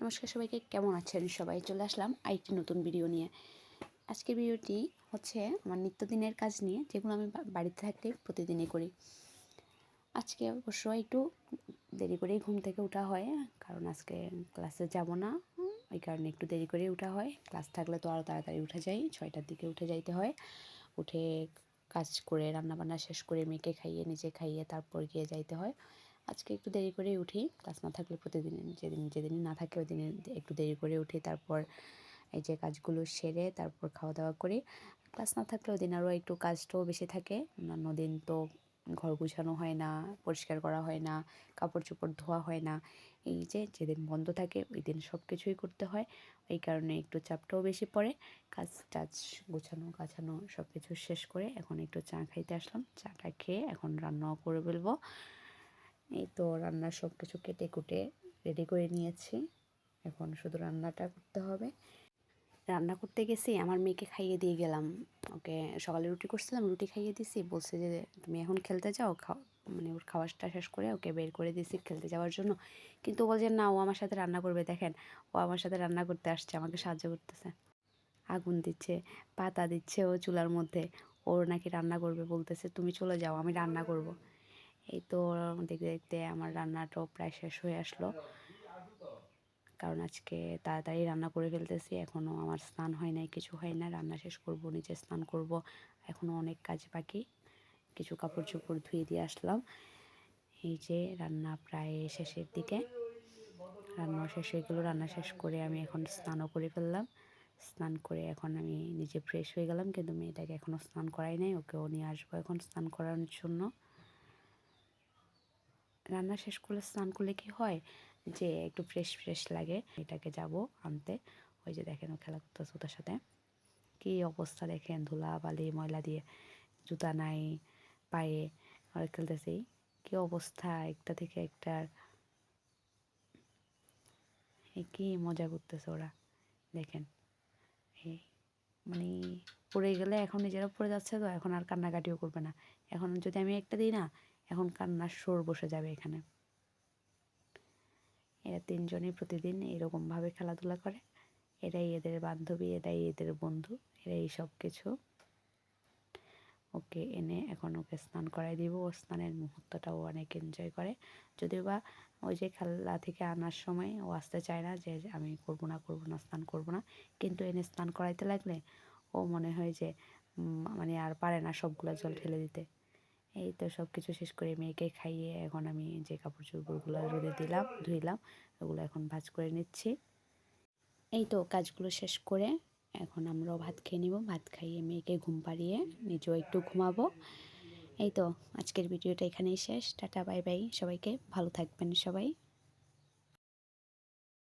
নমস্কার সবাইকে, কেমন আছেন? সবাই চলে আসলাম আরেকটি নতুন ভিডিও নিয়ে। আজকের ভিডিওটি হচ্ছে আমার নিত্যদিনের কাজ নিয়ে, যেগুলো আমি বাড়িতে থাকলে প্রতিদিনই করি। আজকে অবশ্য একটু দেরি করেই ঘুম থেকে ওঠা হয়, কারণ আজকে ক্লাসে যাব না। ওই কারণে একটু দেরি করেই ওঠা হয়। ক্লাস থাকলে তো আরও তাড়াতাড়ি উঠে যায় ছয়টার দিকে উঠে যাইতে হয়। উঠে কাজ করে, রান্নাবান্না শেষ করে মেয়েকে খাইয়ে, নিজে খাইয়ে তারপর গিয়ে যাইতে হয়। আজকে একটু দেরি করেই উঠি, ক্লাস না থাকলে প্রতিদিন যেদিন যেদিনই না থাকে ওই দিন একটু দেরি করে উঠি, তারপর এই যে কাজগুলো সেরে তারপর খাওয়া দাওয়া করি। ক্লাস না থাকলে ওই দিন আরও একটু কাজটাও বেশি থাকে অন্যান্য দিন তো ঘর গুছানো হয় না, পরিষ্কার করা হয় না কাপড় চোপড় ধোয়া হয় না, এই যে যেদিন বন্ধ থাকে ওই দিন সব কিছুই করতে হয় ওই কারণে একটু চাপটাও বেশি পড়ে, কাজ টাজ গোছানো, গাছানো সব কিছু শেষ করে এখন একটু চা খাইতে আসলাম, চাটা খেয়ে এখন রান্নাও করে ফেলব। এই তো রান্নার সব কিছু কেটে কুটে রেডি করে নিয়েছি। এখন শুধু রান্নাটা করতে হবে। রান্না করতে গেছি, আমার মেয়েকে খাইয়ে দিয়ে গেলাম। ওকে সকালে রুটি করছিলাম, রুটি খাইয়ে দিছি। বলছে যে, তুমি এখন খেলতে যাও, খাও মানে ওর খাওয়াটা শেষ করে ওকে বের করে দিয়েছি খেলতে যাওয়ার জন্য। কিন্তু বলছে, না, ও আমার সাথে রান্না করবে, দেখেন। ও আমার সাথে রান্না করতে আসছে, আমাকে সাহায্য করতেছে। আগুন দিচ্ছে, পাতা দিচ্ছে ও চুলার মধ্যে। ওর নাকি রান্না করবে বলতেছে, তুমি চলে যাও, আমি রান্না করব। এই তো দেখতে দেখতে আমার রান্নাটাও প্রায় শেষ হয়ে আসলো। কারণ আজকে তাড়াতাড়ি রান্না করে ফেলতেছি এখনও আমার স্নান হয় নাই, কিছু হয় না, রান্না শেষ করব নিচে স্নান করব এখনও অনেক কাজ বাকি, কিছু কাপড় চোপড় ধুয়ে দিয়ে আসলাম। এই যে রান্না প্রায় শেষের দিকে, রান্না শেষ হয়ে গেলো, রান্না শেষ করে আমি এখন স্নানও করে ফেললাম। স্নান করে এখন আমি নিজে ফ্রেশ হয়ে গেলাম, কিন্তু মেয়েটাকে এখনও স্নান করাই নাই, ওকেও নিয়ে আসব এখন স্নান করানোর জন্য। রান্না শেষ করলে স্নান করলে কি হয়? যে একটু ফ্রেশ ফ্রেশ লাগে, এটাকে যাব আনতে। ওই যে দেখেন ও খেলা করতেছে ওটার সাথে। কি অবস্থা দেখেন, ধুলা, বালি, ময়লা দিয়ে জুতা নাই, পায়ে আর খেলতেছি কি অবস্থা, একটা থেকে একটার। কি মজা করতেছে ওরা, দেখেন। এই মানে পড়ে গেলে এখন নিজেরা পড়ে যাচ্ছে তো, এখন আর কান্নাকাটিও করবে না। এখন যদি আমি একটা দিই না এখন কান্নার সুর বসে যাবে এখানে। এরা তিনজনই প্রতিদিন এরকমভাবে খেলাধুলা করে। এরাই এদের বান্ধবী, এরাই এদের বন্ধু, এরাই সব কিছু। ওকে এনে এখন ওকে স্নান করাই দিব। ও স্নানের মুহূর্তটাও অনেক এনজয় করে। যদিও বা ওই যে খেলা থেকে আনার সময় ও আসতে চায় না যে আমি করব না করব না, স্নান করব না। কিন্তু এনে স্নান করাইতে লাগলে ও মনে হয় যে মানে আর পারে না সবগুলো জল ঢেলে দিতে। এই তো সব কিছু শেষ করে মেয়েকে খাইয়ে এখন আমি যে কাপড় চোপড়গুলো রোদে দিলাম, ধুইলাম, ওগুলো এখন ভাজ করে নিচ্ছি। এই তো কাজগুলো শেষ করে এখন আমরাও ভাত খেয়ে নিব, ভাত খাইয়ে মেয়েকে ঘুম পাড়িয়ে নিজেও একটু ঘুমাবো। এই তো আজকের ভিডিওটা এখানেই শেষ, টাটা, বাই বাই, সবাইকে ভালো থাকবেন সবাই।